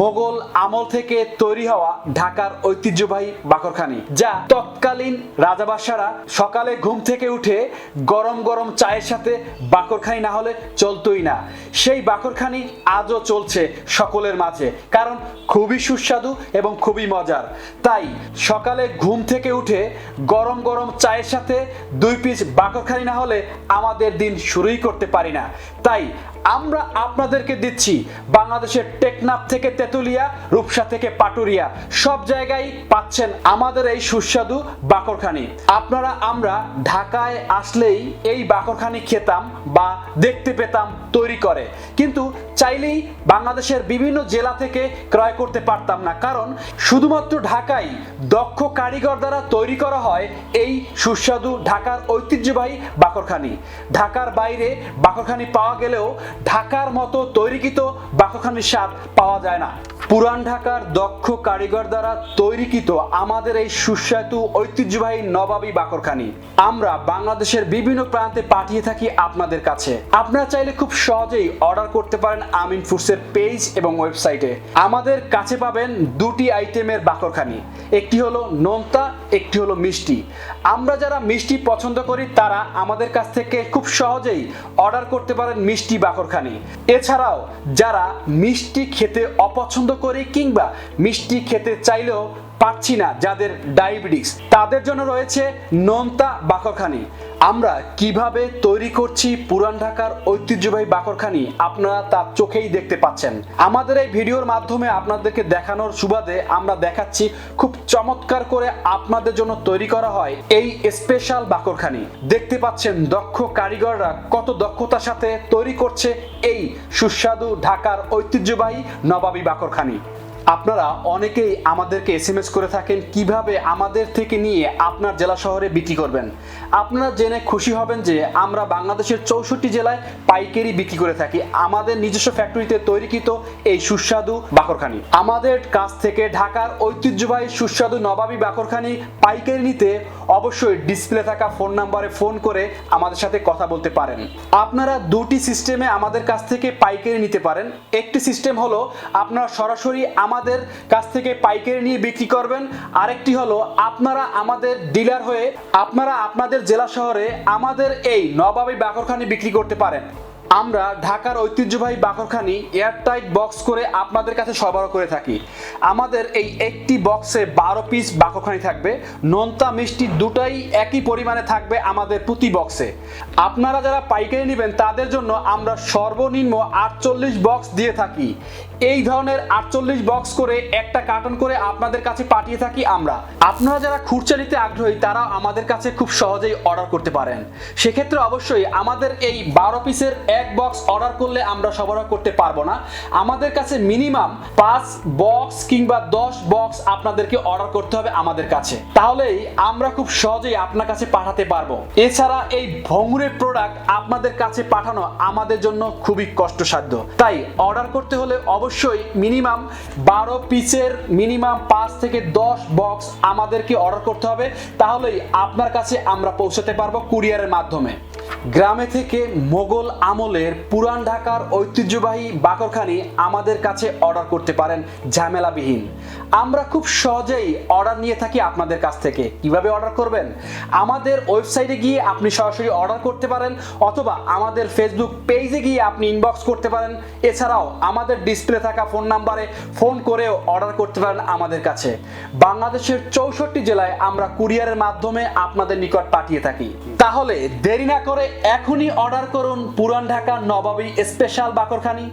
মোগল আমল থেকে তৈরি হওয়া ঢাকার ঐতিহ্যবাহী বাকরখানি, যা তৎকালীন রাজাবাসারা সকালে ঘুম থেকে উঠে গরম গরম চায়ের সাথে বাকরখানি না হলে চলতোই না। সেই বাকরখানি আজও চলছে সকলের মাঝে, কারণ খুবই সুস্বাদু এবং খুবই মজার। তাই সকালে ঘুম থেকে উঠে গরম গরম চায়ের সাথে দুই পিস বাকরখানি না হলে আমাদের দিন শুরুই করতে পারি না। তাই আমরা আপনাদেরকে দিচ্ছি বাংলাদেশের টেকনাফ থেকে তেতুলিয়া, রূপসা থেকে পাটুরিয়া। সব জায়গায় পাচ্ছেন আমাদের এই সুস্বাদু বাকরখানি। আপনারা আমরা ঢাকায় আসলেই এই বাকরখানি খেতাম বা দেখতে পেতাম তৈরি করে। কিন্তু চাইলেই বাংলাদেশের বিভিন্ন জেলা থেকে ক্রয় করতে পারতাম না। কারণ শুধুমাত্র ঢাকায় দক্ষ কারিগর দ্বারা তৈরি করা হয় এই সুস্বাদু ঢাকার ঐতিহ্যবাহী বাকরখানি। ঢাকার বাইরে বাকরখানি পাওয়া গেলেও ঢাকার মতো তৈরিকৃত বাকরখানির স্বাদ পাওয়া যায় না। পুরান ঢাকার দক্ষ কারিগর দ্বারা তৈরিকৃত আমাদের এই সুস্বাদু, ঐতিহ্যবাহী নবাবী বাকরখানি। আমরা বাংলাদেশের বিভিন্ন প্রান্তে পাঠিয়ে থাকি আপনাদের কাছে। আপনারা চাইলে খুব সহজেই অর্ডার করতে পারেন আমিন ফুডসের পেজ এবং ওয়েবসাইটে। আমাদের কাছে পাবেন দুটি আইটেমের বাকরখানি। একটি হলো নোনতা, একটি হলো মিষ্টি। আমরা যারা মিষ্টি পছন্দ করি, তারা আমাদের কাছ থেকে খুব সহজেই অর্ডার করতে পারেন মিষ্টি বাকরখানি এছাড়াও যারা মিষ্টি খেতে অপছন্দ করে কিংবা মিষ্টি খেতে চাইলেও পাচ্ছি না যাদের ডায়াবেটিস। তাদের জন্য রয়েছে নোনতা বাকরখানি। আমরা কীভাবে তৈরি করছি পুরান ঢাকার ঐতিহ্যবাহী বাকরখানি, আপনারা তা চোখেই দেখতে পাচ্ছেন। আমাদের এই ভিডিওর মাধ্যমে আপনাদেরকে দেখানোর সুবাদে আমরা দেখাচ্ছি খুব চমৎকার করে আপনাদের জন্য তৈরি করা হয় এই স্পেশাল বাকরখানি। দেখতে পাচ্ছেন দক্ষ কারিগররা কত দক্ষতার সাথে তৈরি করছে এই সুস্বাদু ঢাকার ঐতিহ্যবাহী নবাবী বাকরখানি। আপনারা অনেকেই আমাদেরকে এসএমএস করে থাকেন, কীভাবে আমাদের থেকে নিয়ে আপনার জেলা শহরে বিক্রি করবেন। আপনারা জেনে খুশি হবেন যে আমরা বাংলাদেশের চৌষট্টি জেলায় পাইকারি বিক্রি করে থাকি। আমাদের নিজস্ব ফ্যাক্টরিতে তৈরিকৃত এই সুস্বাদু বাকরখানি। আমাদের কাছ থেকে ঢাকার ঐতিহ্যবাহী সুস্বাদু নবাবী বাকরখানি পাইকারি নিতে অবশ্যই ডিসপ্লে থাকা ফোন নাম্বারে ফোন করে আমাদের সাথে কথা বলতে পারেন। আপনারা দুটি সিস্টেমে আমাদের কাছ থেকে পাইকারি নিতে পারেন। একটি সিস্টেম হলো আপনারা সরাসরি আমাদের কাছ থেকে পাইকারি নিয়ে বিক্রি করবেন। আরেকটি হলো, আপনারা আমাদের ডিলার হয়ে আপনারা আপনাদের জেলা শহরে আমাদের এই নবাবী বাকরখানি বিক্রি করতে পারেন। আমরা ঢাকার ঐতিহ্যবাহী বাকরখানি এয়ারটাইট বক্স করে আপনাদের কাছে সরবরাহ করে থাকি। আমাদের এই একটি বক্সে বারো পিস বাকরখানি থাকবে। নোনতা মিষ্টি দুটাই একই পরিমাণে থাকবে আমাদের প্রতি বক্সে। আপনারা যারা পাইকারি নেবেন, তাদের জন্য আমরা সর্বনিম্ন আটচল্লিশ বক্স দিয়ে থাকি। এই ধরনের আটচল্লিশ বক্স করে একটা কার্টন করে আপনাদের কাছে পাঠিয়ে থাকি আমরা। আপনারা যারা খুরচা নিতে আগ্রহী তারা আমাদের কাছে খুব সহজেই অর্ডার করতে পারেন। সেক্ষেত্রে অবশ্যই আমাদের এই বারো পিসের এক বক্স অর্ডার করলে আমরা সরবরাহ করতে পারব না। আমাদের কাছে মিনিমাম পাঁচ বক্স কিংবা দশ বক্স আপনাদেরকে অর্ডার করতে হবে আমাদের কাছে। তাহলেই আমরা খুব সহজেই আপনার কাছে পাঠাতে পারব। এছাড়া এই ভঙ্গুরের প্রোডাক্ট আপনাদের কাছে পাঠানো আমাদের জন্য খুবই কষ্টসাধ্য। তাই অর্ডার করতে হলে অবশ্যই মিনিমাম বারো পিসের মিনিমাম পাঁচ থেকে দশ বক্স আমাদেরকে অর্ডার করতে হবে। তাহলেই আপনার কাছে আমরা পৌঁছাতে পারব কুরিয়ারের মাধ্যমে। গ্রামে থেকে মোগল আমলের পুরান ঢাকার ঐতিহ্যবাহী বাকরখানি আমাদের কাছে অর্ডার করতে পারেন ঝামেলাবিহীন। আমরা খুব সহজেই অর্ডার নিয়ে থাকি আপনাদের কাছ থেকে। কীভাবে অর্ডার করবেন? আমাদের ওয়েবসাইটে গিয়ে আপনি সরাসরি অর্ডার করতে পারেন অথবা আমাদের ফেসবুক পেজে গিয়ে আপনি ইনবক্স করতে পারেন। এছাড়াও আমাদের ডিসপ্লে থাকা ফোন নাম্বারে ফোন করেও অর্ডার করতে পারেন আমাদের কাছে। বাংলাদেশের চৌষট্টি জেলায় আমরা কুরিয়ারের মাধ্যমে আপনাদের নিকট পাঠিয়ে থাকি। তাহলে দেরি না করে এখনই অর্ডার করুন পুরান ঢাকা নবাবী স্পেশাল বাকরখানি।